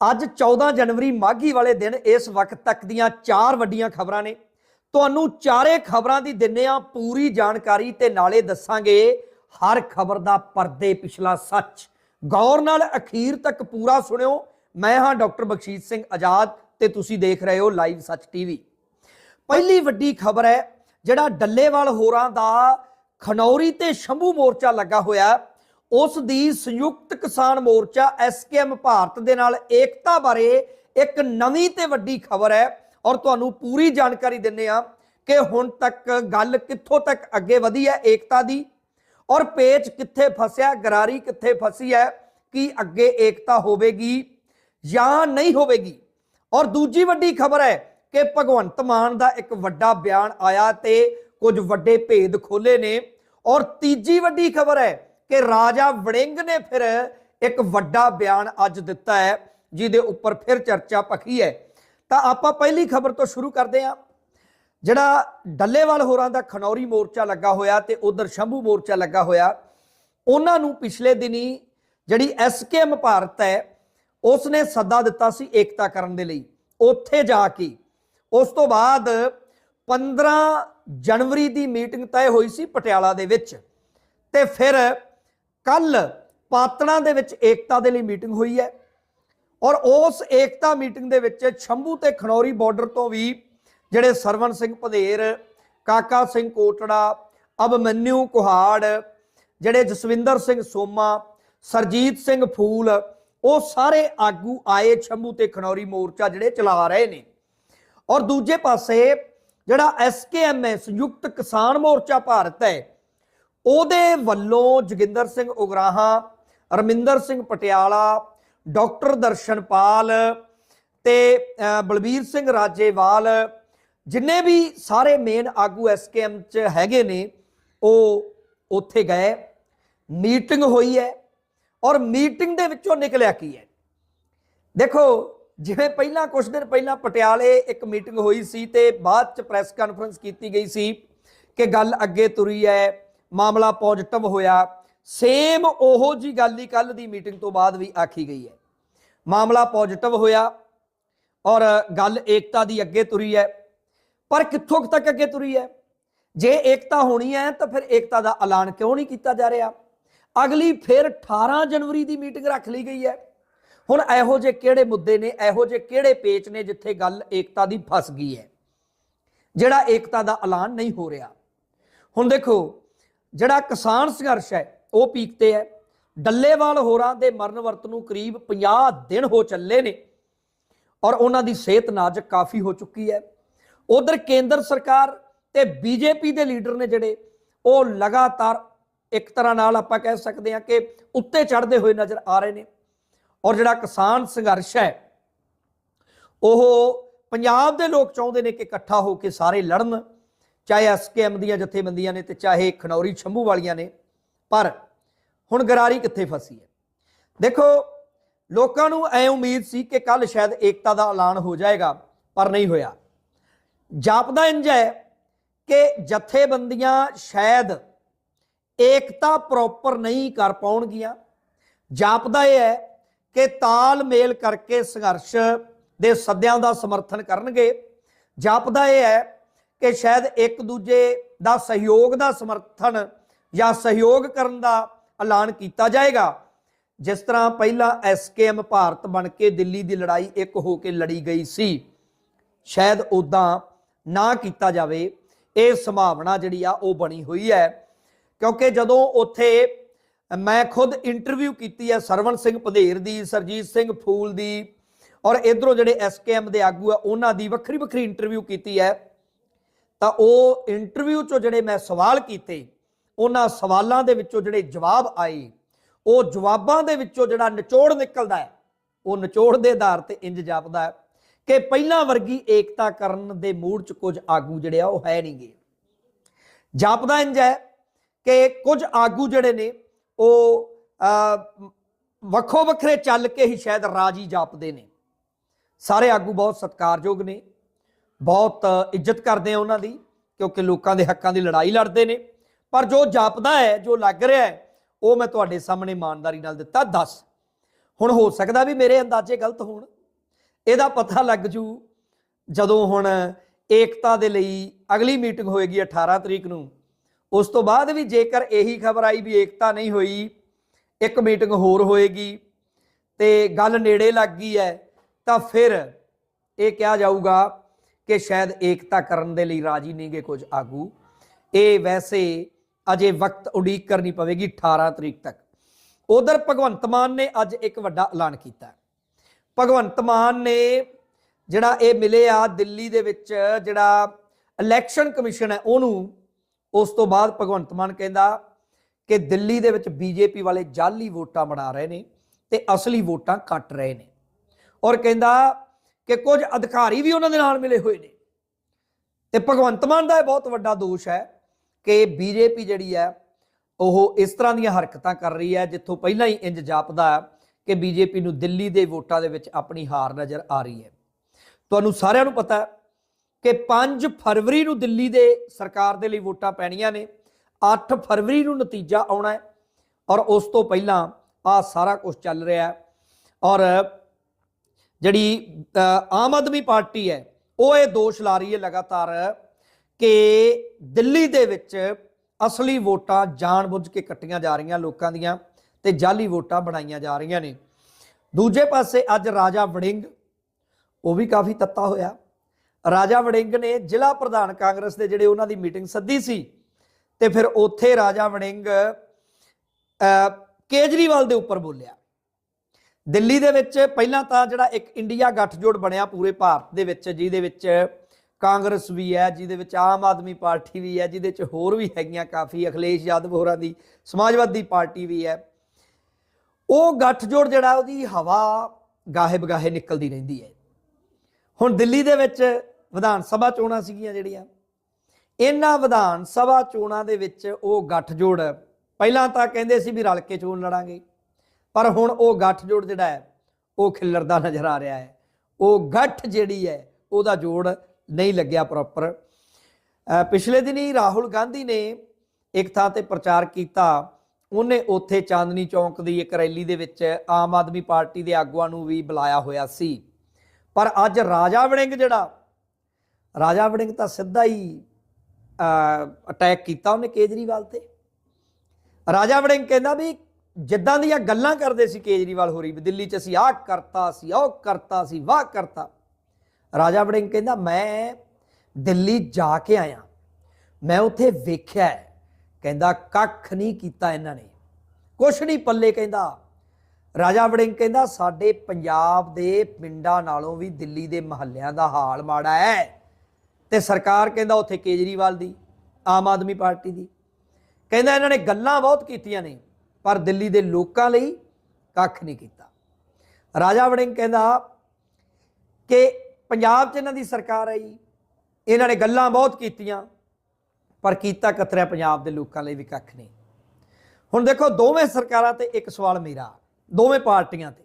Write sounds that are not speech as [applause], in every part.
ਅੱਜ 14 ਜਨਵਰੀ ਮਾਘੀ ਵਾਲੇ ਦਿਨ ਇਸ ਵਕਤ ਤੱਕ ਦੀਆਂ ਚਾਰ ਵੱਡੀਆਂ ਖਬਰਾਂ ਨੇ। ਤੁਹਾਨੂੰ ਚਾਰੇ ਖਬਰਾਂ ਦੀ ਦਿੰਨੇ ਆ ਪੂਰੀ ਜਾਣਕਾਰੀ ਤੇ ਨਾਲੇ ਦੱਸਾਂਗੇ, ਹਰ ਖਬਰ ਦਾ ਪਰਦੇ ਪਿਛਲਾ ਸੱਚ। ਗੌਰ ਨਾਲ ਅਖੀਰ ਤੱਕ ਪੂਰਾ ਸੁਣਿਓ। ਮੈਂ ਹਾਂ ਡਾਕਟਰ ਬਖਸ਼ੀਸ਼ ਸਿੰਘ ਆਜ਼ਾਦ ਤੇ ਤੁਸੀਂ ਦੇਖ ਰਹੇ ਹੋ ਲਾਈਵ ਸੱਚ ਟੀਵੀ ਪਹਿਲੀ ਵੱਡੀ ਖਬਰ ਹੈ, ਜਿਹੜਾ ਡੱਲੇਵਾਲ ਹੋਰਾਂ ਦਾ ਖਨੌਰੀ ਤੇ ਸ਼ੰਭੂ ਮੋਰਚਾ ਲੱਗਾ ਹੋਇਆ ਉਸ ਦੀ ਸੰਯੁਕਤ ਕਿਸਾਨ ਮੋਰਚਾ ਐਸਕੇਐਮ ਭਾਰਤ ਦੇ ਨਾਲ ਏਕਤਾ ਬਾਰੇ ਇੱਕ ਨਵੀਂ ਤੇ ਵੱਡੀ ਖਬਰ ਹੈ ਔਰ ਤੁਹਾਨੂੰ ਪੂਰੀ ਜਾਣਕਾਰੀ ਦਿੰਨੇ ਆ ਕਿ ਹੁਣ ਤੱਕ ਗੱਲ ਕਿੱਥੋਂ ਤੱਕ ਅੱਗੇ ਵਧੀ ਹੈ ਏਕਤਾ ਦੀ ਔਰ ਪੇਚ ਕਿੱਥੇ ਫਸਿਆ, ਗਰਾਰੀ ਕਿੱਥੇ ਫਸੀ ਹੈ, ਕਿ ਅੱਗੇ ਏਕਤਾ ਹੋਵੇਗੀ ਜਾਂ ਨਹੀਂ ਹੋਵੇਗੀ? ਔਰ ਦੂਜੀ ਵੱਡੀ ਖਬਰ ਹੈ ਕਿ ਭਗਵੰਤ ਮਾਨ ਦਾ ਇੱਕ ਵੱਡਾ ਬਿਆਨ ਆਇਆ ਤੇ ਕੁਝ ਵੱਡੇ ਭੇਦ ਖੋਲੇ ਨੇ ਔਰ ਤੀਜੀ ਵੱਡੀ ਖਬਰ ਹੈ ਕਿ ਰਾਜਾ ਵੜਿੰਗ ਨੇ ਫਿਰ ਇੱਕ ਵੱਡਾ ਬਿਆਨ ਅੱਜ ਦਿੱਤਾ ਹੈ, ਜਿਹਦੇ ਉੱਪਰ ਫਿਰ ਚਰਚਾ ਪਖੀ ਹੈ। ਤਾਂ ਆਪਾਂ ਪਹਿਲੀ ਖਬਰ ਤੋਂ ਸ਼ੁਰੂ ਕਰਦੇ ਹਾਂ। ਜਿਹੜਾ ਡੱਲੇਵਾਲ ਹੋਰਾਂ ਦਾ ਖਨੌਰੀ ਮੋਰਚਾ ਲੱਗਾ ਹੋਇਆ ਤੇ ਉਧਰ ਸ਼ੰਭੂ ਮੋਰਚਾ ਲੱਗਾ ਹੋਇਆ, ਉਹਨਾਂ ਨੂੰ ਪਿਛਲੇ ਦਿਨੀ ਜਿਹੜੀ ਐਸਕੇਐਮ ਭਾਰਤ ਹੈ ਉਸ ਨੇ ਸੱਦਾ ਦਿੱਤਾ ਸੀ ਏਕਤਾ ਕਰਨ ਦੇ ਲਈ। ਉੱਥੇ ਜਾ ਕੇ ਉਸ ਤੋਂ ਬਾਅਦ 15 ਜਨਵਰੀ ਦੀ ਮੀਟਿੰਗ ਤੈਅ ਹੋਈ ਸੀ ਪਟਿਆਲਾ ਦੇ ਵਿੱਚ। ਤੇ ਫਿਰ ਕੱਲ ਪਾਤਣਾ ਦੇ ਵਿੱਚ ਏਕਤਾ ਦੇ ਲਈ ਮੀਟਿੰਗ ਹੋਈ ਹੈ ਔਰ ਉਸ ਏਕਤਾ ਮੀਟਿੰਗ ਦੇ ਵਿੱਚ ਸ਼ੰਭੂ ਤੇ ਖਨੌਰੀ ਬਾਰਡਰ ਤੋਂ ਵੀ ਜਿਹੜੇ ਸਰਵਨ ਸਿੰਘ ਭਦੇਰ ਕਾਕਾ ਸਿੰਘ ਕੋਟੜਾ ਅਬਮਨਿਊ ਕੁਹਾੜ, ਜਿਹੜੇ ਜਸਵਿੰਦਰ ਸਿੰਘ ਸੋਮਾ, ਸਰਜੀਤ ਸਿੰਘ ਫੂਲ, ਉਹ ਸਾਰੇ ਆਗੂ ਆਏ ਸ਼ੰਭੂ ਤੇ ਖਨੌਰੀ ਮੋਰਚਾ ਜਿਹੜੇ ਚਲਾ ਰਹੇ ਨੇ। ਔਰ ਦੂਜੇ ਪਾਸੇ ਜਿਹੜਾ ਐਸਕੇਐਮ ਹੈ ਸੰਯੁਕਤ ਕਿਸਾਨ ਮੋਰਚਾ ਭਾਰਤ ਹੈ ਉਹਦੇ ਵੱਲੋਂ ਜੋਗਿੰਦਰ ਸਿੰਘ ਉਗਰਾਹਾਂ ਰਮਿੰਦਰ ਸਿੰਘ ਪਟਿਆਲਾ ਡਾਕਟਰ ਦਰਸ਼ਨਪਾਲ ਤੇ ਅਹ, ਬਲਬੀਰ ਸਿੰਘ ਰਾਜੇਵਾਲ ਜਿੰਨੇ ਵੀ ਸਾਰੇ ਮੇਨ ਆਗੂ ਐਸਕੇਐਮ ਚ ਹੈਗੇ ਨੇ ਉਹ ਉੱਥੇ ਗਏ। ਮੀਟਿੰਗ ਹੋਈ ਹੈ ਔਰ ਮੀਟਿੰਗ ਦੇ ਵਿੱਚੋਂ ਨਿਕਲਿਆ ਕੀ ਹੈ? ਦੇਖੋ ਜਿਵੇਂ ਪਹਿਲਾਂ ਕੁਝ ਦਿਨ ਪਹਿਲਾਂ ਪਟਿਆਲੇ ਇੱਕ ਮੀਟਿੰਗ ਹੋਈ ਸੀ ਤੇ ਬਾਅਦ ਚ ਪ੍ਰੈਸ ਕਾਨਫਰੰਸ ਕੀਤੀ ਗਈ ਸੀ ਕਿ ਗੱਲ ਅੱਗੇ ਤੁਰੀ ਹੈ। ਮਾਮਲਾ ਪੋਜ਼ਿਟਿਵ ਹੋਇਆ। ਸੇਮ ਉਹੋ ਜੀ ਗੱਲ ਹੀ ਕੱਲ ਦੀ ਮੀਟਿੰਗ ਤੋਂ ਬਾਅਦ ਵੀ ਆਖੀ ਗਈ ਹੈ। ਮਾਮਲਾ ਪੋਜ਼ਿਟਿਵ ਹੋਇਆ ਔਰ ਗੱਲ ਏਕਤਾ ਦੀ ਅੱਗੇ ਤੁਰੀ ਹੈ। ਪਰ ਕਿੱਥੋਂ ਕੁ ਤੱਕ ਅੱਗੇ ਤੁਰੀ ਹੈ? ਜੇ ਏਕਤਾ ਹੋਣੀ ਹੈ ਤਾਂ ਫਿਰ ਏਕਤਾ ਦਾ ਐਲਾਨ ਕਿਉਂ ਨਹੀਂ ਕੀਤਾ ਜਾ ਰਿਹਾ? ਅਗਲੀ ਫਿਰ 18 ਜਨਵਰੀ ਦੀ ਮੀਟਿੰਗ ਰੱਖ ਲਈ ਗਈ ਹੈ। ਹੁਣ ਇਹੋ ਜਿਹੇ ਕਿਹੜੇ ਮੁੱਦੇ ਨੇ, ਇਹੋ ਜਿਹੇ ਕਿਹੜੇ ਪੇਚ ਨੇ ਜਿੱਥੇ ਗੱਲ ਏਕਤਾ ਦੀ ਫਸ ਗਈ ਹੈ? ਜਿਹੜਾ ਏਕਤਾ ਦਾ ਐਲਾਨ ਨਹੀਂ ਹੋ ਰਿਹਾ। ਹੁਣ ਦੇਖੋ ਜਿਹੜਾ ਕਿਸਾਨ ਸੰਘਰਸ਼ ਹੈ, ਉਹ ਪੀਕ ਤੇ ਹੈ। ਡੱਲੇਵਾਲ ਹੋਰਾਂ ਦੇ ਮਰਨ ਵਰਤ ਨੂੰ ਕਰੀਬ 50 ਦਿਨ ਹੋ ਚੱਲੇ ਨੇ ਔਰ ਉਹਨਾਂ ਦੀ ਸਿਹਤ ਨਾਜ਼ੁਕ ਕਾਫੀ ਹੋ ਚੁੱਕੀ ਹੈ। ਉਧਰ ਕੇਂਦਰ ਸਰਕਾਰ ਤੇ ਬੀਜੇਪੀ ਦੇ ਲੀਡਰ ਨੇ ਜਿਹੜੇ, ਉਹ ਲਗਾਤਾਰ ਇੱਕ ਤਰ੍ਹਾਂ ਨਾਲ ਆਪਾਂ ਕਹਿ ਸਕਦੇ ਹਾਂ ਕਿ ਉੱਤੇ ਚੜ੍ਹਦੇ ਹੋਏ ਨਜ਼ਰ ਆ ਰਹੇ ਨੇ। ਔਰ ਜਿਹੜਾ ਕਿਸਾਨ ਸੰਘਰਸ਼ ਹੈ, ਉਹ ਪੰਜਾਬ ਦੇ ਲੋਕ ਚਾਹੁੰਦੇ ਨੇ ਕਿ ਇਕੱਠਾ ਹੋ ਕੇ ਸਾਰੇ ਲੜਨ। ਚਾਹੇ ਐਸਕੇਐਮ ਦੀਆਂ ਜਥੇਬੰਦੀਆਂ ਨੇ ਤੇ ਚਾਹੇ ਖਨੌਰੀ ਛੰਭੂ ਵਾਲੀਆਂ ਨੇ, ਪਰ ਹੁਣ ਗਰਾਰੀ ਕਿੱਥੇ ਫਸੀ ਹੈ? ਦੇਖੋ, ਲੋਕਾਂ ਨੂੰ ਐ ਉਮੀਦ ਸੀ ਕਿ ਕੱਲ ਸ਼ਾਇਦ ਏਕਤਾ ਦਾ ਐਲਾਨ ਹੋ ਜਾਏਗਾ, ਪਰ ਨਹੀਂ ਹੋਇਆ। ਜਾਪਦਾ ਇੰਜ ਹੈ ਕਿ ਜਥੇਬੰਦੀਆਂ ਸ਼ਾਇਦ ਏਕਤਾ ਪ੍ਰੋਪਰ ਨਹੀਂ ਕਰ ਪਾਉਣਗੀਆਂ। ਜਾਪਦਾ ਇਹ ਹੈ ਕਿ ਤਾਲਮੇਲ ਕਰਕੇ ਸੰਘਰਸ਼ ਦੇ ਸੱਦਿਆਂ ਦਾ ਸਮਰਥਨ ਕਰਨਗੇ। ਜਾਪਦਾ ਇਹ ਹੈ ਕਿ ਸ਼ਾਇਦ ਇੱਕ ਦੂਜੇ ਦਾ ਸਹਿਯੋਗ ਦਾ ਸਮਰਥਨ ਜਾਂ ਸਹਿਯੋਗ ਕਰਨ ਦਾ ਐਲਾਨ ਕੀਤਾ ਜਾਏਗਾ। ਜਿਸ ਤਰ੍ਹਾਂ ਪਹਿਲਾਂ ਐਸਕੇਐਮ ਭਾਰਤ ਬਣ ਕੇ ਦਿੱਲੀ ਦੀ ਲੜਾਈ ਇੱਕ ਹੋ ਕੇ ਲੜੀ ਗਈ ਸੀ, ਸ਼ਾਇਦ ਉਦਾਂ ਨਾ ਕੀਤਾ ਜਾਵੇ, ਇਹ ਸੰਭਾਵਨਾ ਜਿਹੜੀ ਆ ਉਹ ਬਣੀ ਹੋਈ ਹੈ। ਕਿਉਂਕਿ ਜਦੋਂ ਉੱਥੇ ਮੈਂ ਖੁਦ ਇੰਟਰਵਿਊ ਕੀਤੀ ਹੈ ਸਰਵਣ ਸਿੰਘ ਪੰਧੇਰ ਦੀ, ਸਰਜੀਤ ਸਿੰਘ ਫੂਲ ਦੀ ਔਰ ਇਧਰੋਂ ਜਿਹੜੇ ਐਸਕੇਐਮ ਦੇ ਆਗੂ ਆ, ਉਹਨਾਂ ਦੀ ਵੱਖਰੀ ਵੱਖਰੀ ਇੰਟਰਵਿਊ ਕੀਤੀ ਹੈ। ਤਾਂ ਉਹ ਇੰਟਰਵਿਊ ਚੋਂ ਜਿਹੜੇ ਮੈਂ ਸਵਾਲ ਕੀਤੇ, ਉਹਨਾਂ ਸਵਾਲਾਂ ਦੇ ਵਿੱਚੋਂ ਜਿਹੜੇ ਜਵਾਬ ਆਏ, ਉਹ ਜਵਾਬਾਂ ਦੇ ਵਿੱਚੋਂ ਜਿਹੜਾ ਨਿਚੋੜ ਨਿਕਲਦਾ ਹੈ, ਉਹ ਨਿਚੋੜ ਦੇ ਆਧਾਰ ਤੇ ਇੰਜ ਜਾਪਦਾ ਹੈ ਕਿ ਪਹਿਲਾਂ ਵਰਗੀ ਏਕਤਾ ਕਰਨ ਦੇ ਮੂਡ 'ਚ ਕੁਝ ਆਗੂ ਜਿਹੜੇ ਆ, ਉਹ ਹੈ ਨਹੀਂਗੇ। ਜਾਪਦਾ ਇੰਜ ਹੈ ਕਿ ਕੁਝ ਆਗੂ ਜਿਹੜੇ ਨੇ, ਉਹ ਵੱਖੋ ਵੱਖਰੇ ਚੱਲ ਕੇ ਹੀ ਸ਼ਾਇਦ ਰਾਜੀ ਜਾਪਦੇ ਨੇ। ਸਾਰੇ ਆਗੂ ਬਹੁਤ ਸਤਿਕਾਰਯੋਗ ਨੇ। ਬਹੁਤ ਇੱਜ਼ਤ ਕਰਦੇ ਆ ਉਹਨਾਂ ਦੀ, ਕਿਉਂਕਿ ਲੋਕਾਂ ਦੇ ਹੱਕਾਂ ਦੀ ਲੜਾਈ ਲੜਦੇ ਨੇ। ਪਰ ਜੋ ਜਾਪਦਾ ਹੈ, ਜੋ ਲੱਗ ਰਿਹਾ ਹੈ, ਉਹ ਮੈਂ ਤੁਹਾਡੇ ਸਾਹਮਣੇ ਇਮਾਨਦਾਰੀ ਨਾਲ ਦਿੱਤਾ 10 ਹੁਣ ਹੋ ਸਕਦਾ ਵੀ ਮੇਰੇ ਅੰਦਾਜ਼ੇ ਗਲਤ ਹੋਣ। ਇਹਦਾ ਪਤਾ ਲੱਗ ਜੂ ਜਦੋਂ ਹੁਣ ਏਕਤਾ ਦੇ ਲਈ ਅਗਲੀ ਮੀਟਿੰਗ ਹੋਏਗੀ 18 ਤਰੀਕ ਨੂੰ। ਉਸ ਤੋਂ ਬਾਅਦ ਵੀ ਜੇਕਰ ਇਹੀ ਖਬਰ ਆਈ ਵੀ ਏਕਤਾ ਨਹੀਂ ਹੋਈ, ਇੱਕ ਮੀਟਿੰਗ ਹੋਰ ਹੋਏਗੀ ਤੇ ਗੱਲ ਨੇੜੇ ਲੱਗ ਗਈ ਹੈ, ਤਾਂ ਫਿਰ ਇਹ ਕਿਹਾ ਜਾਊਗਾ ਕਿ ਸ਼ਾਇਦ ਏਕਤਾ ਕਰਨ ਦੇ ਲਈ ਰਾਜੀ ਨਹੀਂਗੇ ਕੁਝ ਆਗੂ। ਇਹ ਵੈਸੇ ਅਜੇ ਵਕਤ ਉਡੀਕ ਕਰਨੀ ਪਵੇਗੀ 18 ਤਰੀਕ ਤੱਕ। ਉਧਰ ਭਗਵੰਤ ਮਾਨ ਨੇ ਅੱਜ ਇੱਕ ਵੱਡਾ ਐਲਾਨ ਕੀਤਾ। ਭਗਵੰਤ ਮਾਨ ਨੇ ਜਿਹੜਾ ਇਹ ਮਿਲੇ ਆ ਦਿੱਲੀ ਦੇ ਵਿੱਚ ਜਿਹੜਾ ਇਲੈਕਸ਼ਨ ਕਮਿਸ਼ਨ ਹੈ ਉਹਨੂੰ, ਉਸ ਤੋਂ ਬਾਅਦ ਭਗਵੰਤ ਮਾਨ ਕਹਿੰਦਾ ਕਿ ਦਿੱਲੀ ਦੇ ਵਿੱਚ ਬੀਜੇਪੀ ਵਾਲੇ ਜਾਲੀ ਵੋਟਾਂ ਬਣਾ ਰਹੇ ਨੇ ਤੇ ਅਸਲੀ ਵੋਟਾਂ ਕੱਟ ਰਹੇ ਨੇ। ਔਰ ਕਹਿੰਦਾ ਕਿ ਕੁਝ ਅਧਿਕਾਰੀ ਵੀ ਉਹਨਾਂ ਦੇ ਨਾਲ ਮਿਲੇ ਹੋਏ ਨੇ। ਤੇ ਭਗਵੰਤ ਮਾਨ ਦਾ ਇਹ ਬਹੁਤ ਵੱਡਾ ਦੋਸ਼ ਹੈ ਕਿ ਬੀਜੇਪੀ ਜਿਹੜੀ ਹੈ, ਉਹ ਇਸ ਤਰ੍ਹਾਂ ਦੀਆਂ ਹਰਕਤਾਂ ਕਰ ਰਹੀ ਹੈ, ਜਿੱਥੋਂ ਪਹਿਲਾਂ ਹੀ ਇੰਜ ਜਾਪਦਾ ਹੈ ਕਿ ਬੀਜੇਪੀ ਨੂੰ ਦਿੱਲੀ ਦੇ ਵੋਟਾਂ ਦੇ ਵਿੱਚ ਆਪਣੀ ਹਾਰ ਨਜ਼ਰ ਆ ਰਹੀ ਹੈ। ਤੁਹਾਨੂੰ ਸਾਰਿਆਂ ਨੂੰ ਪਤਾ ਕਿ 5 ਫਰਵਰੀ ਨੂੰ ਦਿੱਲੀ ਦੇ ਸਰਕਾਰ ਦੇ ਲਈ ਵੋਟਾਂ ਪੈਣੀਆਂ ਨੇ 8 ਫਰਵਰੀ ਨੂੰ ਨਤੀਜਾ ਆਉਣਾ ਹੈ ਔਰ ਉਸ ਤੋਂ ਪਹਿਲਾਂ ਆ ਸਾਰਾ ਕੁਝ ਚੱਲ ਰਿਹਾ ਹੈ ਔਰ ਜਿਹੜੀ ਆਮ ਆਦਮੀ ਪਾਰਟੀ ਹੈ, ਉਹ ਇਹ ਦੋਸ਼ ਲਾ ਰਹੀ ਹੈ ਲਗਾਤਾਰ ਕਿ ਦਿੱਲੀ ਦੇ ਵਿੱਚ ਅਸਲੀ ਵੋਟਾਂ ਜਾਣਬੁੱਝ ਕੇ ਕੱਟੀਆਂ ਜਾ ਰਹੀਆਂ ਲੋਕਾਂ ਦੀਆਂ ਤੇ ਜਾਲੀ ਵੋਟਾਂ ਬਣਾਈਆਂ ਜਾ ਰਹੀਆਂ ਨੇ। ਦੂਜੇ ਪਾਸੇ ਅੱਜ ਰਾਜਾ ਵੜਿੰਗ, ਉਹ ਵੀ ਕਾਫੀ ਤੱਤਾ ਹੋਇਆ। ਰਾਜਾ ਵੜਿੰਗ ਨੇ ਜ਼ਿਲ੍ਹਾ ਪ੍ਰਧਾਨ ਕਾਂਗਰਸ ਦੇ ਜਿਹੜੇ ਉਹਨਾਂ ਦੀ ਮੀਟਿੰਗ ਸੱਦੀ ਸੀ ਤੇ ਫਿਰ ਉੱਥੇ ਰਾਜਾ ਵੜਿੰਗ ਕੇਜਰੀਵਾਲ ਦੇ ਉੱਪਰ ਬੋਲਿਆ। ਦਿੱਲੀ ਦੇ ਵਿੱਚ ਪਹਿਲਾਂ ਤਾਂ ਜਿਹੜਾ ਇੱਕ ਇੰਡੀਆ ਗੱਠਜੋੜ ਬਣਿਆ ਪੂਰੇ ਭਾਰਤ ਦੇ ਵਿੱਚ, ਜਿਹਦੇ ਵਿੱਚ ਕਾਂਗਰਸ ਵੀ ਹੈ, ਜਿਹਦੇ ਵਿੱਚ ਆਮ ਆਦਮੀ ਪਾਰਟੀ ਵੀ ਹੈ, ਜਿਹਦੇ 'ਚ ਹੋਰ ਵੀ ਹੈਗੀਆਂ ਕਾਫੀ, ਅਖਿਲੇਸ਼ ਯਾਦਵ ਹੋਰਾਂ ਦੀ, ਸਮਾਜਵਾਦੀ ਪਾਰਟੀ ਵੀ ਹੈ। ਉਹ ਗੱਠਜੋੜ ਜਿਹੜਾ ਉਹਦੀ ਹਵਾ ਗਾਹੇ ਬਗਾਹੇ ਨਿਕਲਦੀ ਰਹਿੰਦੀ ਹੈ। ਹੁਣ ਦਿੱਲੀ ਦੇ ਵਿੱਚ ਵਿਧਾਨ ਸਭਾ ਚੋਣਾਂ ਸੀਗੀਆਂ ਜਿਹੜੀਆਂ। ਇਹਨਾਂ ਵਿਧਾਨ ਸਭਾ ਚੋਣਾਂ ਦੇ ਵਿੱਚ ਉਹ ਗੱਠਜੋੜ ਪਹਿਲਾਂ ਤਾਂ ਕਹਿੰਦੇ ਸੀ ਵੀ ਰਲ ਕੇ ਚੋਣ ਲੜਾਂਗੇ। ਪਰ ਹੁਣ ਉਹ ਗੱਠਜੋੜ ਜਿਹੜਾ ਹੈ, ਉਹ ਖਿੱਲਰਦਾ ਨਜ਼ਰ ਆ ਰਿਹਾ ਹੈ। ਉਹ ਗੱਠ ਜਿਹੜੀ ਹੈ, ਉਹਦਾ ਜੋੜ ਨਹੀਂ ਲੱਗਿਆ ਪ੍ਰੋਪਰ ਪਿਛਲੇ ਦਿਨੀ ਰਾਹੁਲ ਗਾਂਧੀ ਨੇ ਇੱਕ ਥਾਂ ਤੇ ਪ੍ਰਚਾਰ ਕੀਤਾ। ਉਹਨੇ ਉੱਥੇ ਚਾਂਦਨੀ ਚੌਂਕ ਦੀ ਇੱਕ ਰੈਲੀ ਦੇ ਵਿੱਚ ਆਮ ਆਦਮੀ ਪਾਰਟੀ ਦੇ ਆਗੂਆਂ ਨੂੰ ਵੀ ਬੁਲਾਇਆ ਹੋਇਆ ਸੀ। ਪਰ ਅੱਜ ਰਾਜਾ ਵੜਿੰਗ ਜਿਹੜਾ, ਰਾਜਾ ਵੜਿੰਗ ਤਾਂ ਸਿੱਧਾ ਹੀ ਅਟੈਕ ਕੀਤਾ ਉਹਨੇ ਕੇਜਰੀਵਾਲ ਤੇ। ਰਾਜਾ ਵੜਿੰਗ ਕਹਿੰਦਾ ਵੀ ਜਿੱਦਾਂ ਦੀਆਂ ਗੱਲਾਂ ਕਰਦੇ ਸੀ ਕੇਜਰੀਵਾਲ ਹੋਰੀ ਵੀ ਦਿੱਲੀ 'ਚ ਅਸੀਂ ਆਹ ਕਰਤਾ ਸੀ ਉਹ ਕਰਤਾ ਸੀ ਵਾਹ ਕਰਤਾ। ਰਾਜਾ ਵੜਿੰਗ ਕਹਿੰਦਾ, ਮੈਂ ਦਿੱਲੀ ਜਾ ਕੇ ਆਇਆ। ਮੈਂ ਉੱਥੇ ਵੇਖਿਆ ਕਹਿੰਦਾ, ਕੱਖ ਨਹੀਂ ਕੀਤਾ ਇਹਨਾਂ ਨੇ। ਕੁਛ ਨਹੀਂ ਪੱਲੇ ਕਹਿੰਦਾ। ਰਾਜਾ ਵੜਿੰਗ ਕਹਿੰਦਾ, ਸਾਡੇ ਪੰਜਾਬ ਦੇ ਪਿੰਡਾਂ ਨਾਲੋਂ ਵੀ ਦਿੱਲੀ ਦੇ ਮਹੱਲਿਆਂ ਦਾ ਹਾਲ ਮਾੜਾ ਹੈ। ਤੇ ਸਰਕਾਰ ਕਹਿੰਦਾ ਉੱਥੇ ਕੇਜਰੀਵਾਲ ਦੀ, ਆਮ ਆਦਮੀ ਪਾਰਟੀ ਦੀ। ਕਹਿੰਦਾ, ਇਹਨਾਂ ਨੇ ਗੱਲਾਂ ਬਹੁਤ ਕੀਤੀਆਂ ਨੇ। ਪਰ ਦਿੱਲੀ ਦੇ ਲੋਕਾਂ ਲਈ ਕੱਖ ਨਹੀਂ ਕੀਤਾ। ਰਾਜਾ ਵੜਿੰਗ ਕਹਿੰਦਾ ਕਿ ਪੰਜਾਬ 'ਚ ਇਹਨਾਂ ਦੀ ਸਰਕਾਰ ਆਈ, ਇਹਨਾਂ ਨੇ ਗੱਲਾਂ ਬਹੁਤ ਕੀਤੀਆਂ, ਪਰ ਕੀਤਾ ਕਤਰਿਆ ਪੰਜਾਬ ਦੇ ਲੋਕਾਂ ਲਈ ਵੀ ਕੱਖ ਨਹੀਂ। ਹੁਣ ਦੇਖੋ, ਦੋਵੇਂ ਸਰਕਾਰਾਂ ਤੇ ਇੱਕ ਸਵਾਲ ਮੇਰਾ, ਦੋਵੇਂ ਪਾਰਟੀਆਂ ਤੇ।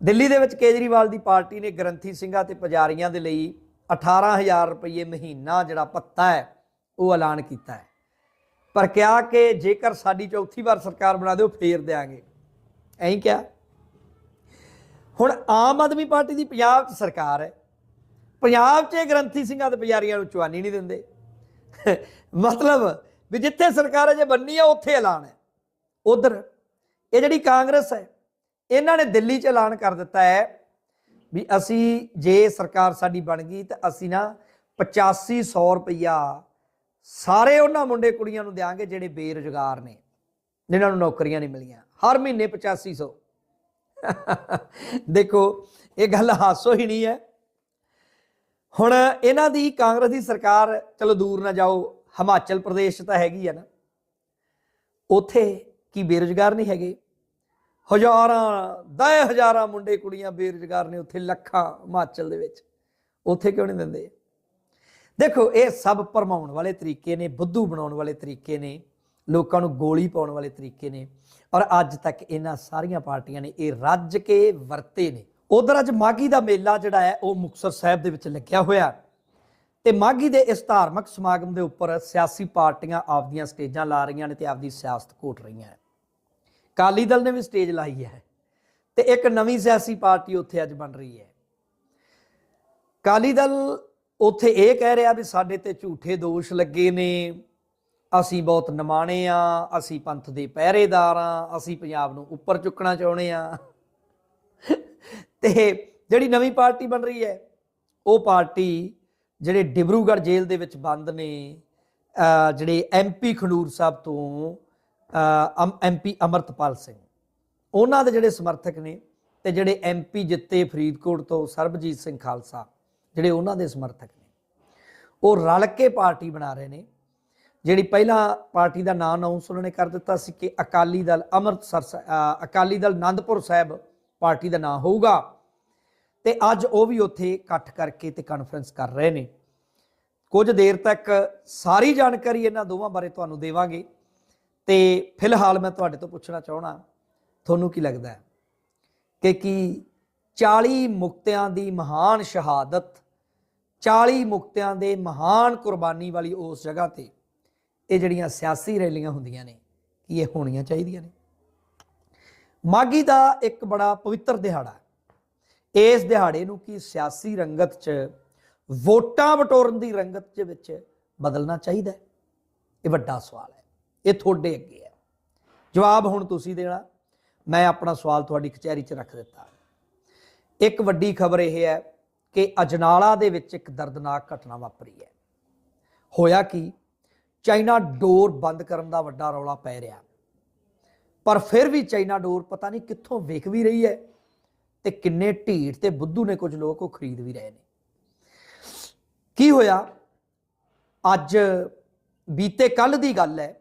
ਦਿੱਲੀ ਦੇ ਵਿੱਚ ਕੇਜਰੀਵਾਲ ਦੀ ਪਾਰਟੀ ਨੇ ਗ੍ਰੰਥੀ ਸਿੰਘਾਂ ਤੇ ਪੁਜਾਰੀਆਂ ਦੇ ਲਈ 18000 ਰੁਪਏ ਮਹੀਨਾ ਜਿਹੜਾ ਪੱਤਾ ਹੈ, ਉਹ ਐਲਾਨ ਕੀਤਾ ਹੈ। ਪਰ ਕਿਹਾ ਕਿ ਜੇਕਰ ਸਾਡੀ ਚੌਥੀ ਵਾਰ ਸਰਕਾਰ ਬਣਾ ਦਿਓ, ਫੇਰ ਦੇਾਂਗੇ ਐਂ ਕਿਹਾ। ਹੁਣ ਆਮ ਆਦਮੀ ਪਾਰਟੀ ਦੀ ਪੰਜਾਬ 'ਚ ਸਰਕਾਰ ਹੈ। ਪੰਜਾਬ 'ਚ ਗ੍ਰੰਥੀ ਸਿੰਘਾਂ ਤੇ ਪੁਜਾਰੀਆਂ ਨੂੰ ਚੁਆਨੀ ਨਹੀਂ ਦਿੰਦੇ। ਮਤਲਬ ਵੀ ਜਿੱਥੇ ਸਰਕਾਰ ਅਜੇ ਬੰਨੀ ਆ, ਉੱਥੇ ਐਲਾਨ ਹੈ। ਉਧਰ ਇਹ ਜਿਹੜੀ ਕਾਂਗਰਸ ਹੈ, ਇਹਨਾਂ ਨੇ ਦਿੱਲੀ 'ਚ ਐਲਾਨ ਕਰ ਦਿੱਤਾ ਹੈ ਵੀ ਅਸੀਂ ਜੇ ਸਰਕਾਰ ਸਾਡੀ ਬਣ ਗਈ ਤਾਂ ਅਸੀਂ ਨਾ 8500 ਰੁਪਇਆ ਸਾਰੇ ਉਹਨਾਂ ਮੁੰਡੇ ਕੁੜੀਆਂ ਨੂੰ ਦਿਆਂਗੇ ਜਿਹੜੇ ਬੇਰੁਜ਼ਗਾਰ ਨੇ, ਜਿਨ੍ਹਾਂ ਨੂੰ ਨੌਕਰੀਆਂ ਨਹੀਂ ਮਿਲੀਆਂ। ਹਰ ਮਹੀਨੇ 8500 [laughs] ਦੇਖੋ, ਇਹ ਗੱਲ ਹਾਸੋ ਹੀ ਨਹੀਂ ਹੈ। ਹੁਣ ਇਹਨਾਂ ਦੀ ਕਾਂਗਰਸ ਦੀ ਸਰਕਾਰ, ਚਲੋ ਦੂਰ ਨਾ ਜਾਓ, ਹਿਮਾਚਲ ਪ੍ਰਦੇਸ਼ ਤਾਂ ਹੈਗੀ ਆ ਨਾ। ਉਥੇ ਕੀ ਬੇਰੁਜ਼ਗਾਰ ਨਹੀਂ ਹੈਗੇ? ਹਜ਼ਾਰਾਂ, ਦਸ ਹਜ਼ਾਰਾਂ ਮੁੰਡੇ ਕੁੜੀਆਂ ਬੇਰੁਜ਼ਗਾਰ ਨੇ ਉੱਥੇ ਲੱਖਾਂ ਹਿਮਾਚਲ ਦੇ ਵਿੱਚ। ਉੱਥੇ ਕਿਉਂ ਨਹੀਂ ਦਿੰਦੇ? ਦੇਖੋ, ਇਹ ਸਭ ਭਰਮਾਉਣ ਵਾਲੇ ਤਰੀਕੇ ਨੇ, ਬੁੱਧੂ ਬਣਾਉਣ ਵਾਲੇ ਤਰੀਕੇ ਨੇ, ਲੋਕਾਂ ਨੂੰ ਗੋਲੀ ਪਾਉਣ ਵਾਲੇ ਤਰੀਕੇ ਨੇ, ਔਰ ਅੱਜ ਤੱਕ ਇਹਨਾਂ ਸਾਰੀਆਂ ਪਾਰਟੀਆਂ ਨੇ, ਇਹ ਰੱਜ ਕੇ ਵਰਤੇ ਨੇ। ਉਧਰ ਅੱਜ ਮਾਗੀ ਦਾ ਮੇਲਾ ਜਿਹੜਾ ਹੈ, ਉਹ ਮੁਕਤਸਰ ਸਾਹਿਬ ਦੇ ਵਿੱਚ ਲੱਗਿਆ ਹੋਇਆ। ਤੇ ਮਾਗੀ ਦੇ ਇਸ ਧਾਰਮਿਕ ਸਮਾਗਮ ਦੇ ਉੱਪਰ ਸਿਆਸੀ ਪਾਰਟੀਆਂ ਆਪਦੀਆਂ ਸਟੇਜਾਂ ਲਾ ਰਹੀਆਂ ਨੇ ਤੇ ਆਪਦੀ ਸਿਆਸਤ ਘੋਟ ਰਹੀਆਂ ਨੇ। ਕਾਲੀ ਦਲ ਨੇ ਵੀ ਸਟੇਜ ਲਾਈ ਹੈ। ਤੇ ਇੱਕ ਨਵੀਂ ਸਿਆਸੀ ਪਾਰਟੀ ਉੱਥੇ ਅੱਜ ਬਣ ਰਹੀ ਹੈ। ਕਾਲੀ ਦਲ ਉੱਥੇ ਇਹ ਕਹਿ ਰਿਹਾ ਵੀ ਸਾਡੇ ਤੇ ਝੂਠੇ ਦੋਸ਼ ਲੱਗੇ ਨੇ। ਅਸੀਂ ਬਹੁਤ ਨਿਮਾਣੇ ਆ, ਅਸੀਂ ਪੰਥ ਦੇ ਪਹਿਰੇਦਾਰ ਆ, ਅਸੀਂ ਪੰਜਾਬ ਨੂੰ ਉੱਪਰ ਚੁੱਕਣਾ ਚਾਹੁੰਦੇ ਆ। ਤੇ ਜਿਹੜੀ ਨਵੀਂ ਪਾਰਟੀ ਬਣ ਰਹੀ ਹੈ, ਉਹ ਪਾਰਟੀ ਜਿਹੜੇ ਡਿਬਰੂਗੜ੍ਹ ਜੇਲ੍ਹ ਦੇ ਵਿੱਚ ਬੰਦ ਨੇ ਅਹ ਜਿਹੜੇ ਐਮਪੀ ਖਡੂਰ ਸਾਹਿਬ ਤੋਂ ਐਮਪੀ ਅਮਰਤਪਾਲ ਸਿੰਘ। ਉਹਨਾਂ ਦੇ ਜਿਹੜੇ ਸਮਰਥਕ ਨੇ ਤੇ ਜਿਹੜੇ ਐਮਪੀ ਜਿੱਤੇ ਫਰੀਦਕੋਟ ਤੋਂ ਸਰਬਜੀਤ ਸਿੰਘ ਖਾਲਸਾ। ਜਿਹੜੇ ਉਹਨਾਂ ਦੇ ਸਮਰਥਕ ਨੇ। ਉਹ ਰਲ ਕੇ ਪਾਰਟੀ ਬਣਾ ਰਹੇ ਨੇ। ਜਿਹੜੀ ਪਹਿਲਾਂ ਪਾਰਟੀ ਦਾ ਨਾਮ ਅਨਾਉਂਸ ਉਹਨਾਂ ਨੇ ਕਰ ਦਿੱਤਾ ਸੀ ਕਿ ਅਕਾਲੀ ਦਲ ਅੰਮ੍ਰਿਤਸਰ ਅਕਾਲੀ ਦਲ ਆਨੰਦਪੁਰ ਸਾਹਿਬ ਪਾਰਟੀ ਦਾ ਨਾਮ ਹੋਊਗਾ। ਤੇ ਅੱਜ ਉਹ ਵੀ ਉੱਥੇ ਇਕੱਠ ਕਰਕੇ ਤੇ ਕਾਨਫਰੰਸ ਕਰ ਰਹੇ ਨੇ। ਕੁਝ ਦੇਰ ਤੱਕ ਸਾਰੀ ਜਾਣਕਾਰੀ ਇਹਨਾਂ ਦੋਵਾਂ ਬਾਰੇ ਤੁਹਾਨੂੰ ਦੇਵਾਂਗੇ। ਤੇ ਫਿਲਹਾਲ ਮੈਂ ਤੁਹਾਡੇ ਤੋਂ ਪੁੱਛਣਾ ਚਾਹਣਾ ਤੁਹਾਨੂੰ ਕੀ ਲੱਗਦਾ ਕਿ ਕੀ 40 ਮੁਕਤਿਆਂ ਦੀ ਮਹਾਨ ਸ਼ਹਾਦਤ 40 ਮੁਕਤਿਆਂ ਦੇ ਮਹਾਨ ਕੁਰਬਾਨੀ ਵਾਲੀ ਉਸ ਜਗ੍ਹਾ ਤੇ ਇਹ ਜਿਹੜੀਆਂ ਸਿਆਸੀ ਰੈਲੀਆਂ ਹੁੰਦੀਆਂ ਨੇ, ਕੀ ਇਹ ਹੋਣੀਆਂ ਚਾਹੀਦੀਆਂ ਨੇ? ਮਾਗੀ ਦਾ ਇੱਕ ਬੜਾ ਪਵਿੱਤਰ ਦਿਹਾੜਾ ਇਸ ਦਿਹਾੜੇ ਨੂੰ ਕੀ ਸਿਆਸੀ ਰੰਗਤ 'ਚ, ਵੋਟਾਂ ਵਟੋਰਨ ਦੀ ਰੰਗਤ ਦੇ ਵਿੱਚ ਬਦਲਣਾ ਚਾਹੀਦਾ ਇਹ ਵੱਡਾ ਸਵਾਲ ਹੈ। ਇਹ ਤੁਹਾਡੇ ਅੱਗੇ ਹੈ। ਜਵਾਬ ਹੁਣ ਤੁਸੀਂ ਦੇਣਾ। ਮੈਂ ਆਪਣਾ ਸਵਾਲ ਤੁਹਾਡੀ ਕਚਹਿਰੀ 'ਚ ਰੱਖ ਦਿੱਤਾ। ਇੱਕ ਵੱਡੀ ਖਬਰ ਇਹ ਹੈ ਕਿ ਅਜਨਾਲਾ ਦੇ ਵਿੱਚ ਇੱਕ ਦਰਦਨਾਕ ਘਟਨਾ ਵਾਪਰੀ ਹੈ। ਹੋਇਆ ਕਿ? ਚਾਈਨਾ ਡੋਰ ਬੰਦ ਕਰਨ ਦਾ ਵੱਡਾ ਰੌਲਾ ਪੈ ਰਿਹਾ। ਪਰ ਫਿਰ ਵੀ ਚਾਈਨਾ ਡੋਰ ਪਤਾ ਨਹੀਂ ਕਿੱਥੋਂ ਵੇਖ ਵੀ ਰਹੀ ਹੈ ਤੇ ਕਿੰਨੇ ਢੀਠ ਤੇ ਬੁੱਧੂ ਨੇ ਕੁਝ ਲੋਕ ਉਹ ਖਰੀਦ ਵੀ ਰਹੇ ਨੇ। ਕੀ ਹੋਇਆ? ਅੱਜ ਬੀਤੇ ਕੱਲ ਦੀ ਗੱਲ ਹੈ,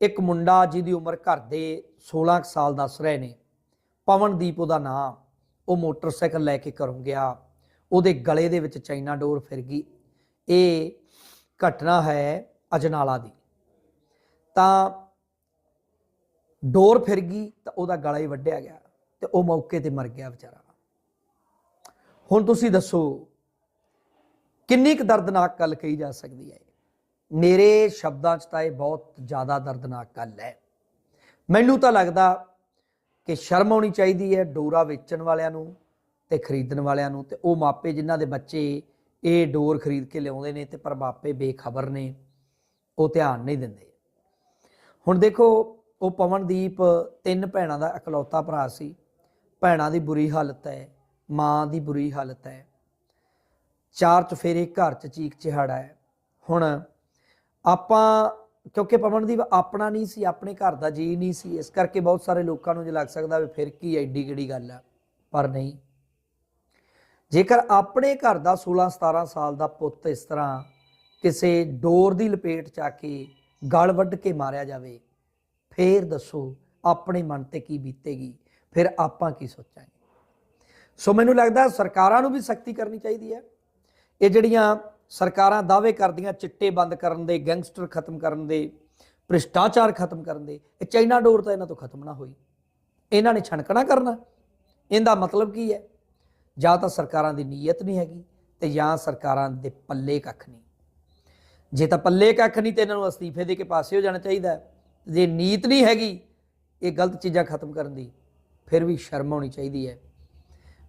ਇੱਕ ਮੁੰਡਾ ਜਿਹਦੀ ਉਮਰ ਘਰ ਦੇ 16 ਕੁ ਸਾਲ ਦੱਸ ਰਹੇ ਨੇ, ਪਵਨਦੀਪ ਉਹਦਾ ਨਾਮ ਉਹ ਮੋਟਰਸਾਈਕਲ ਲੈ ਕੇ ਘਰੋਂ ਗਿਆ। ਉਹਦੇ ਗਲੇ ਦੇ ਵਿੱਚ ਚਾਈਨਾ ਡੋਰ ਫਿਰ ਗਈ। ਇਹ ਘਟਨਾ ਹੈ ਅਜਨਾਲਾ ਦੀ। ਤਾਂ ਡੋਰ ਫਿਰ ਗਈ ਤਾਂ ਉਹਦਾ ਗਲਾ ਹੀ ਵੱਢਿਆ ਗਿਆ ਤੇ ਉਹ ਮੌਕੇ ਤੇ ਮਰ ਗਿਆ ਵਿਚਾਰਾ। ਹੁਣ ਤੁਸੀਂ ਦੱਸੋ, ਕਿੰਨੀ ਕੁ ਦਰਦਨਾਕ ਗੱਲ ਕਹੀ ਜਾ ਸਕਦੀ ਹੈ? ਮੇਰੇ ਸ਼ਬਦਾਂ 'ਚ ਤਾਂ ਇਹ ਬਹੁਤ ਜ਼ਿਆਦਾ ਦਰਦਨਾਕ ਗੱਲ ਹੈ। ਮੈਨੂੰ ਤਾਂ ਲੱਗਦਾ ਕਿ ਸ਼ਰਮ ਆਉਣੀ ਚਾਹੀਦੀ ਹੈ ਡੋਰਾ ਵੇਚਣ ਵਾਲਿਆਂ ਨੂੰ ਤੇ ਖਰੀਦਣ ਵਾਲਿਆਂ ਨੂੰ ਤੇ ਉਹ ਮਾਪੇ ਜਿਨ੍ਹਾਂ ਦੇ ਬੱਚੇ ਇਹ ਡੋਰ ਖਰੀਦ ਕੇ ਲਿਆਉਂਦੇ ਨੇ ਤੇ ਪਰ ਮਾਪੇ ਬੇਖਬਰ ਨੇ, ਉਹ ਧਿਆਨ ਨਹੀਂ ਦਿੰਦੇ। ਹੁਣ ਦੇਖੋ, ਉਹ ਪਵਨਦੀਪ ਤਿੰਨ ਭੈਣਾਂ ਦਾ ਇਕਲੌਤਾ ਭਰਾ ਸੀ। ਭੈਣਾਂ ਦੀ ਬੁਰੀ ਹਾਲਤ ਹੈ, ਮਾਂ ਦੀ ਬੁਰੀ ਹਾਲਤ ਹੈ। ਚਾਰ ਚਫੇਰੇ ਘਰ ਚ ਚੀਕ ਚਿਹਾੜਾ ਹੈ। ਹੁਣ ਆਪਾਂ ਕਿਉਂਕਿ ਪਵਨਦੀਪ ਆਪਣਾ ਨਹੀਂ ਸੀ, ਆਪਣੇ ਘਰ ਦਾ ਜੀ ਨਹੀਂ ਸੀ। ਇਸ ਕਰਕੇ ਬਹੁਤ ਸਾਰੇ ਲੋਕਾਂ ਨੂੰ ਜੇ ਲੱਗ ਸਕਦਾ ਵੀ ਫਿਰ ਕੀ ਐਡੀ ਕਿਹੜੀ ਗੱਲ ਆ। ਪਰ ਨਹੀਂ। ਜੇਕਰ ਆਪਣੇ ਘਰ ਦਾ 16 17 ਸਾਲ ਦਾ ਪੁੱਤ ਇਸ ਤਰ੍ਹਾਂ ਕਿਸੇ ਡੋਰ ਦੀ ਲਪੇਟ ਚ ਆ ਕੇ ਗਲ ਵੱਢ ਕੇ ਮਾਰਿਆ ਜਾਵੇ, ਫੇਰ ਦੱਸੋ ਆਪਣੇ ਮਨ ਤੇ ਕੀ ਬੀਤੇਗੀ, ਫਿਰ ਆਪਾਂ ਕੀ ਸੋਚਾਂਗੇ। ਸੋ ਮੈਨੂੰ ਲੱਗਦਾ ਸਰਕਾਰਾਂ ਨੂੰ ਵੀ ਸਖਤੀ ਕਰਨੀ ਚਾਹੀਦੀ ਹੈ। ਇਹ ਜਿਹੜੀਆਂ ਸਰਕਾਰਾਂ ਦਾਅਵੇ ਕਰਦੀਆਂ ਚਿੱਟੇ ਬੰਦ ਕਰਨ ਦੇ, ਗੈਂਗਸਟਰ ਖਤਮ ਕਰਨ ਦੇ, ਭ੍ਰਿਸ਼ਟਾਚਾਰ ਖਤਮ ਕਰਨ ਦੇ, ਇਹ ਚਾਈਨਾ ਡੋਰ ਤਾਂ ਇਹਨਾਂ ਤੋਂ ਖਤਮ ਨਾ ਹੋਈ। ਇਹਨਾਂ ਨੇ ਛਣਕਣਾ ਕਰਨਾ। ਇਹਦਾ ਮਤਲਬ ਕੀ ਹੈ? ਜਾਂ ਤਾਂ ਸਰਕਾਰਾਂ ਦੀ ਨੀਅਤ ਨਹੀਂ ਹੈਗੀ ਤੇ ਜਾਂ ਸਰਕਾਰਾਂ ਦੇ ਪੱਲੇ ਕੱਖ ਨਹੀਂ। ਜੇ ਤਾਂ ਪੱਲੇ ਕੱਖ ਨਹੀਂ ਤੇ ਇਹਨਾਂ ਨੂੰ ਅਸਤੀਫੇ ਦੇ ਕੇ ਪਾਸੇ ਹੋ ਜਾਣਾ ਚਾਹੀਦਾ ਜੇ ਨੀਤ ਨਹੀਂ ਹੈਗੀ, ਇਹ ਗਲਤ ਚੀਜ਼ਾਂ ਖਤਮ ਕਰਨ ਦੀ, ਫਿਰ ਵੀ ਸ਼ਰਮ ਆਉਣੀ ਚਾਹੀਦੀ ਹੈ।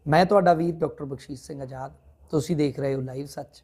ਮੈਂ ਤੁਹਾਡਾ ਵੀਰ ਡਾਕਟਰ ਬਖਸ਼ੀਸ਼ ਸਿੰਘ ਆਜ਼ਾਦ। ਤੁਸੀਂ ਦੇਖ ਰਹੇ ਹੋ ਲਾਈਵ ਸੱਚ।